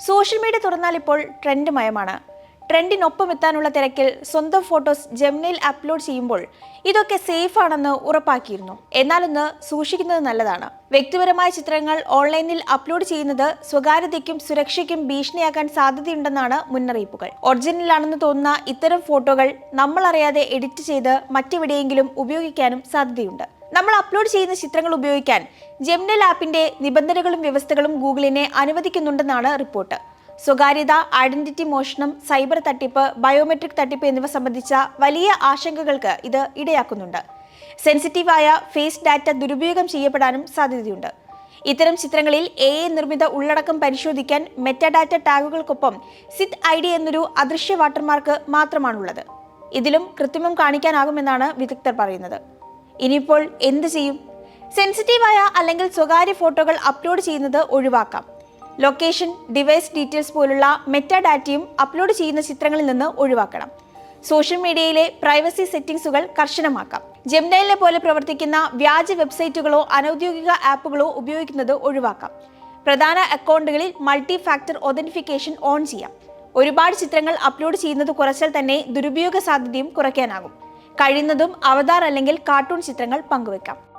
Social media തുറന്നാൽ ഇപ്പോൾ trend മയമാണ് ട്രെൻഡിനൊപ്പം എത്താനുള്ള തിരക്കിൽ സ്വന്തം ഫോട്ടോസ് ജെമിനയിൽ അപ്ലോഡ് ചെയ്യുമ്പോൾ ഇതൊക്കെ സേഫ് ആണെന്ന് ഉറപ്പാക്കിയിരുന്നു. എന്നാലൊന്ന് സൂക്ഷിക്കുന്നത് നല്ലതാണ്. വ്യക്തിപരമായ ചിത്രങ്ങൾ ഓൺലൈനിൽ അപ്ലോഡ് ചെയ്യുന്നത് സ്വകാര്യതയ്ക്കും സുരക്ഷയ്ക്കും ഭീഷണിയാക്കാൻ സാധ്യതയുണ്ടെന്നാണ് മുന്നറിയിപ്പുകൾ. ഒറിജിനലാണെന്ന് തോന്നുന്ന ഇത്തരം ഫോട്ടോകൾ നമ്മൾ അറിയാതെ എഡിറ്റ് ചെയ്ത് മറ്റെവിടെയെങ്കിലും ഉപയോഗിക്കാനും സാധ്യതയുണ്ട്. നമ്മൾ അപ്ലോഡ് ചെയ്യുന്ന ചിത്രങ്ങൾ ഉപയോഗിക്കാൻ ജെമിനൽ ആപ്പിന്റെ നിബന്ധനകളും വ്യവസ്ഥകളും ഗൂഗിളിനെ അനുവദിക്കുന്നുണ്ടെന്നാണ് റിപ്പോർട്ട്. സ്വകാര്യത ഐഡന്റിറ്റി മോഷണം സൈബർ തട്ടിപ്പ് ബയോമെട്രിക് തട്ടിപ്പ് എന്നിവ സംബന്ധിച്ച വലിയ ആശങ്കകൾക്ക് ഇത് ഇടയാക്കുന്നുണ്ട്. സെൻസിറ്റീവായ ഫേസ് ഡാറ്റ ദുരുപയോഗം ചെയ്യപ്പെടാനും സാധ്യതയുണ്ട്. ഇത്തരം ചിത്രങ്ങളിൽ എ ഐ നിർമ്മിത ഉള്ളടക്കം പരിശോധിക്കാൻ മെറ്റാഡാറ്റ ടാഗുകൾക്കൊപ്പം സിത് ഐ ഡി എന്നൊരു അദൃശ്യ വാട്ടർമാർക്ക് മാത്രമാണുള്ളത്. ഇതിലും കൃത്രിമം കാണിക്കാനാകുമെന്നാണ് വിദഗ്ധർ പറയുന്നത്. ഇനിയിപ്പോൾ എന്ത് ചെയ്യും? സെൻസിറ്റീവായ അല്ലെങ്കിൽ സ്വകാര്യ ഫോട്ടോകൾ അപ്ലോഡ് ചെയ്യുന്നത് ഒഴിവാക്കാം. ലൊക്കേഷൻ ഡിവൈസ് ഡീറ്റെയിൽസ് പോലുള്ള മെറ്റാഡാറ്റയും അപ്ലോഡ് ചെയ്യുന്ന ചിത്രങ്ങളിൽ നിന്ന് ഒഴിവാക്കണം. സോഷ്യൽ മീഡിയയിലെ പ്രൈവസി സെറ്റിംഗ്സുകൾ കർശനമാക്കാം. ജെംനൈലിനെ പോലെ പ്രവർത്തിക്കുന്ന വ്യാജ വെബ്സൈറ്റുകളോ അനൌദ്യോഗിക ആപ്പുകളോ ഉപയോഗിക്കുന്നത് ഒഴിവാക്കാം. പ്രധാന അക്കൗണ്ടുകളിൽ മൾട്ടി ഫാക്ടർ ഒതന്റിഫിക്കേഷൻ ഓൺ ചെയ്യാം. ഒരുപാട് ചിത്രങ്ങൾ അപ്ലോഡ് ചെയ്യുന്നത് കുറച്ചാൽ തന്നെ ദുരുപയോഗ സാധ്യതയും കുറയ്ക്കാനാകും. കഴിയുന്നതും അവതാർ അല്ലെങ്കിൽ കാർട്ടൂൺ ചിത്രങ്ങൾ പങ്കുവെക്കാം.